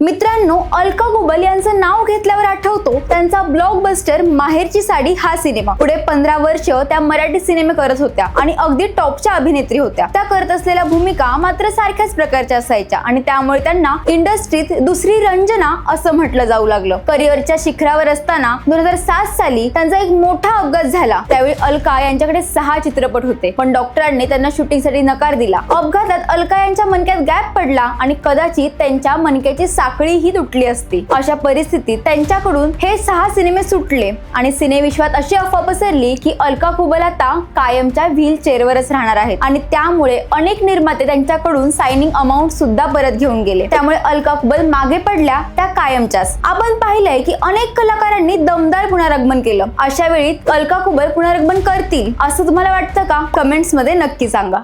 मित्रांनो अलका गुबल यांचं नाव घेतल्यावर आठवतो त्यांचा ब्लॉकबस्टर माहेरची साडी हा सिनेमा. पुढे पंधरा वर्ष त्या मराठी सिनेमे करत होत्या आणि अगदी टॉपच्या अभिनेत्री होत्या. त्या करत असलेल्या भूमिका मात्र सारख्याच प्रकारच्या असायच्या आणि त्यामुळे त्यांना इंडस्ट्रीत दुसरी रंजना असं म्हटलं जाऊ लागलं. करिअरच्या शिखरावर असताना दोन हजार सात साली त्यांचा एक मोठा अपघात झाला. त्यावेळी अलका यांच्याकडे सहा चित्रपट होते पण डॉक्टरांनी त्यांना शूटिंगसाठी नकार दिला. अपघातात अलका यांच्या मनक्यात गॅप पडला आणि कदाचित त्यांच्या मनक्याची साखळी ही तुटली असती. अशा परिस्थितीत त्यांच्याकडून हे सहा सिनेमे सुटले आणि सिनेविश्वात अशी अफवा पसरली की अलका कुबल आता कायमच्या व्हील चेअरवरच राहणार आहेत. आणि त्यामुळे अनेक निर्माते त्यांच्याकडून सायनिंग अमाऊंट सुद्धा परत घेऊन गेले. त्यामुळे अलका कुबल मागे पडल्या त्या कायमच्याच. आपण पाहिलंय की अनेक कलाकारांनी दमदार पुनरागमन केलं. अशा वेळी अलका कुबल पुनरागमन करतील असं तुम्हाला वाटतं का? कमेंट्समध्ये नक्की सांगा.